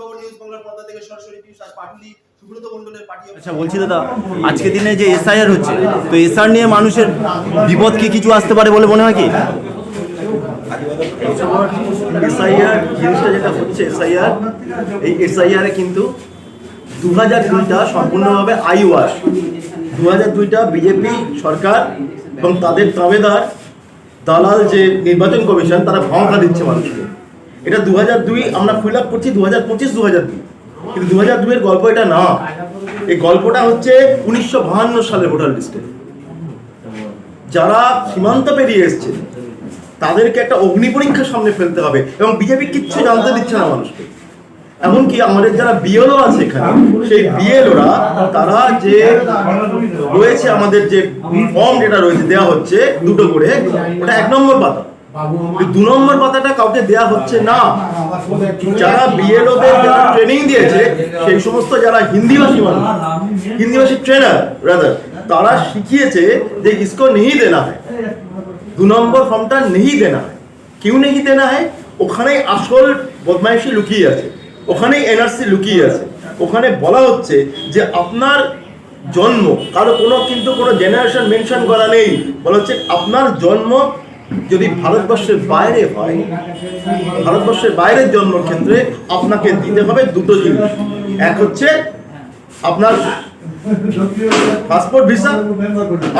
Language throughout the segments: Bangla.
খবর নিউজ বাংলার পর্দা থেকে সরাসরি পিউষ আজ পাটুলি সুব্রত মণ্ডলের পার্টি আচ্ছা বলছি দাদা আজকে দিনে যে এসআইআর হচ্ছে তো এসআর নিয়ে মানুষের বিপদ কি কিছু আসতে পারে বলে মনে হয় কি? এসআইআর জিনিসটা যেটা হচ্ছে এসআইআর এই এসআইআর এ কিন্তু দু হাজার দুইটা সম্পূর্ণভাবে আই ওয়াশ দু হাজার দুইটা বিজেপি সরকার এবং তাদের তাবেদার দালাল যে নির্বাচন কমিশন তারা ভঙ্কা দিচ্ছে মানুষকে। এটা দু হাজার দুই আমরা ফিল আপ করছি দু হাজার পঁচিশ দু হাজার দুই। কিন্তু দু হাজার দুইয়ের গল্প এটা না। এই গল্পটা হচ্ছে উনিশশো বাহান্ন সালের ভোটার লিস্টে। যারা সীমান্ত পেরিয়ে এসছে, তাদেরকে একটা অগ্নি পরীক্ষার সামনে ফেলতে হবে এবং বিজেপি কিচ্ছু জানতে দিচ্ছে না মানুষকে। এমনকি আমাদের যারা বিএলও আছে এখানে, সেই বিএলওরা, তারা যে রয়েছে আমাদের যে ফর্ম যেটা রয়েছে দেওয়া হচ্ছে দুটো করে, ওটা এক নম্বর পাতা। দু নম্বর পাতাটা কাউকে দেয়া হচ্ছে না। যারা বিএলওদের যারা ট্রেনিং দিয়েছে, সেই সমস্ত যারা হিন্দিভাষী মানুষ, হিন্দিভাষী ট্রেনার রাদার তারা শিখিয়েছে যে ইসকো নেই দেনা হয়। দু নম্বর ফর্মটা নেই দেনা হয়। কেউ নেই দেনা হয়, ওখানে আসল বদমাইশি লুকিয়ে আছে, ওখানে এনআরসি লুকিয়ে আছে। ওখানে বলা হচ্ছে যে আপনার জন্ম, কারও কোনো কিন্তু কোনো জেনারেশন মেনশন করা নেই। বলা হচ্ছে আপনার জন্ম যদি ভারতবর্ষের বাইরে হয়, ভারতবর্ষের বাইরের জন্মের ক্ষেত্রে আপনাকে দিতে হবে দুটো জিনিস। এক হচ্ছে আপনার পাসপোর্ট ভিসা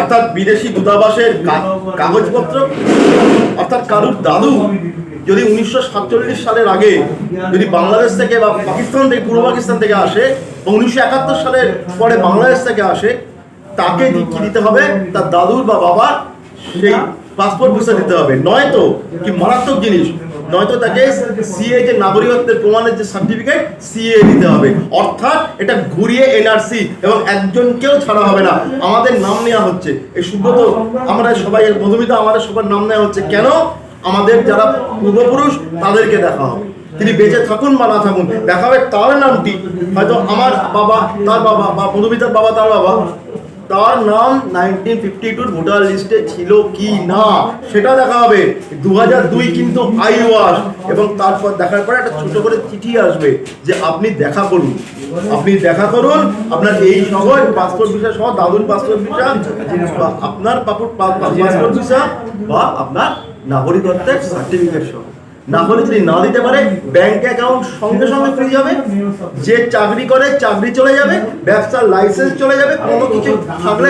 অর্থাৎ বিদেশি দূতাবাসের কাগজপত্র, অর্থাৎ কারুর দাদু যদি উনিশশো সাতচল্লিশ সালের আগে যদি বাংলাদেশ থেকে বা পাকিস্তান থেকে, পূর্ব পাকিস্তান থেকে আসে বা উনিশশো একাত্তর সালের পরে বাংলাদেশ থেকে আসে, তাকে কি দিতে হবে? তার দাদুর বা বাবার সেই পাসপোর্ট ভিসা দিতে হবে। নয়তো কি মারাত্মক জিনিস, নয়তো তাকে সিএ যে নাগরিকত্বের প্রমাণের যে সার্টিফিকেট সিএ দিতে হবে। অর্থাৎ এটা ঘুরিয়ে এনআরসি এবং একজনকেও ছাড়া হবে না। আমাদের নাম নেওয়া হচ্ছে। এই সুব্রত, আমরা সবাই, মধুমিতা, আমাদের সবার নাম নেওয়া হচ্ছে। কেন? আমাদের যারা পূর্বপুরুষ, তাদেরকে দেখা হবে। তিনি বেঁচে থাকুন বা না থাকুন, দেখা হবে তার নামটি। হয়তো আমার বাবা, তার বাবা বা মধুমিতার বাবা, তার বাবা তার নাম নাইনটিন ফিফটি টুর ভোটার লিস্টে ছিল কি না? সেটা দেখা হবে। দু হাজার দুই কিন্তু আই ওয়াশ এবং তারপর দেখার পরে একটা ছোট করে চিঠি আসবে যে আপনি দেখা করুন। আপনি দেখা করুন, আপনার এই সহ পাসপোর্ট ভিসা সহ দাদুর পাসপোর্ট ভিসা আপনার পাসপোর্ট ভিসা বা আপনার নাগরিকত্বের সার্টিফিকেট সহ। না হলে যদি না দিতে পারে ব্যাংক অ্যাকাউন্ট সঙ্গে সঙ্গে ফ্রি যাবে যে চাকরি করে, চাকরি চলে যাবে, ব্যবসার লাইসেন্স চলে যাবে, কোনো কিছু থাকলে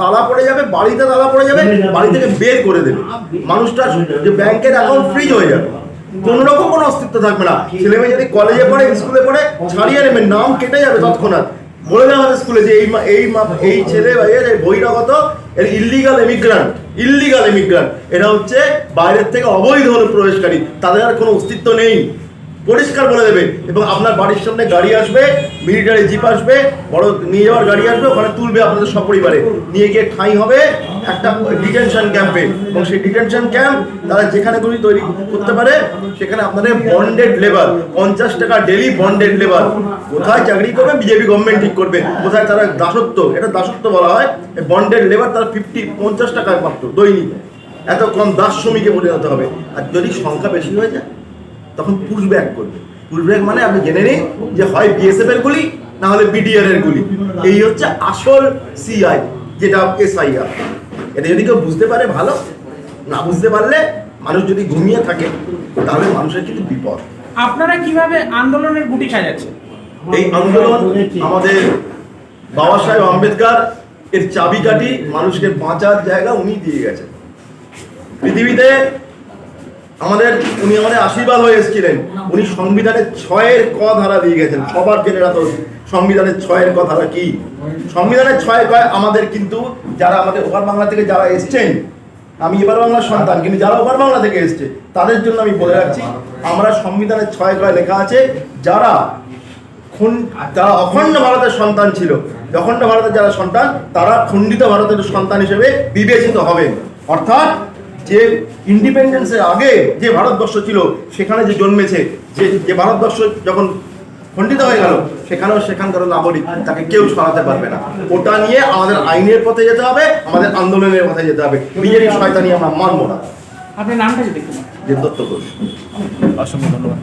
তালা পড়ে যাবে, বাড়িতে তালা পড়ে যাবে, বাড়ি থেকে বের করে দেবে। মানুষটার যে ব্যাংকের অ্যাকাউন্ট ফ্রিজ হয়ে যাবে। কোনো রকম কোনো অস্তিত্ব থাকবে না। ছেলে মেয়ে যদি কলেজে পড়ে স্কুলে পড়ে, ছাড়িয়ে নেবে, নাম কেটে যাবে তৎক্ষণাৎ। বলে দেওয়া হবে স্কুলে যে এই এই ছেলে এর বহিরাগত এর ইলিগাল এমিগ্রান্ট ইলিগাল এমিগ্রান্ট এরা হচ্ছে বাইরের থেকে অবৈধ অনুপ্রবেশকারী তাদের আর কোনো অস্তিত্ব নেই। পরিষ্কার বলে দেবে এবং আপনার বাড়ির সামনে গাড়ি আসবে মিলিটারি জিপ আসবে, বড় নিয়ে যাওয়ার গাড়ি আসবে, ওখানে তুলবে আপনাদের সপরিবারে। নিয়ে গিয়ে ঠাঁই হবে একটা ডিটেনশন ক্যাম্পে এবং সেই ডিটেনশন ক্যাম্প তারা যেখানে গুলি তৈরি করতে পারে, সেখানে আপনাদের বন্ডেড লেবার পঞ্চাশ টাকা ডেলি বন্ডেড লেবার কোথায় চাকরি করবে বিজেপি গভর্নমেন্ট ঠিক করবে। কোথায় তারা দাসত্ব, এটা দাসত্ব বলা হয় বন্ডেড লেবার তারা ফিফটি পঞ্চাশ টাকায় মাত্র, দৈনিক। এত কম দাস শ্রমিকে পরিণত হবে। আর যদি সংখ্যা বেশি হয়ে যায় তখন পুশ ব্যাক করবে। পুশ ব্যাক মানে আপনি জেনে নিন যে হয় বিএসএফ এর গুলি না হলে বিডিআর এর গুলি। এই হচ্ছে আসল সিআই যেটা এসআইআর এটা যদি কেউ বুঝতে পারে ভালো না বুঝতে পারলে মানুষ যদি ঘুমিয়ে থাকে তাহলে মানুষের কিন্তু বিপদ। আপনারা কীভাবে আন্দোলনের গুটি সাজাচ্ছেন? এই আন্দোলন আমাদের বাবা সাহেব আম্বেদকর এর চাবিকাঠি মানুষকে বাঁচার জায়গা উনি দিয়ে গেছেন। পৃথিবীতে আমাদের উনি আমাদের আশীর্বাদ হয়ে এসেছিলেন। উনি সংবিধানের ছয়ের ক ধারা দিয়ে গেছেন। সবার জেনে রাখো সংবিধানের ছয়ের ক ধারা কি? সংবিধানের ছয় কয় আমাদের কিন্তু যারা আমাদের ওপার বাংলা থেকে যারা এসছেন আমি এবার বাংলার সন্তান কিন্তু যারা ওপার বাংলা থেকে এসছে তাদের জন্য আমি বলে রাখছি আমরা সংবিধানের ছয় কয় লেখা আছে যারা খুন- যারা অখণ্ড ভারতের সন্তান ছিল অখণ্ড ভারতের যারা সন্তান তারা খণ্ডিত ভারতের সন্তান হিসেবে বিবেচিত হবে। অর্থাৎ যে ইন্ডিপেন্ডেন্সের আগে যে ভারতবর্ষ ছিল সেখানে যে জন্মেছে যে যে ভারতবর্ষ যখন খণ্ডিত হয়ে গেল সেখানেও সেখানকার নাগরিক তাকে কেউ সরাতে পারবে না। ওটা নিয়ে আমাদের আইনের পথে যেতে হবে আমাদের আন্দোলনের পথে যেতে হবে। বিজেপি নিয়ে আমরা মানবো না। আপনার নামটা যদি দত্ত ঘোষ অসংখ্য ধন্যবাদ।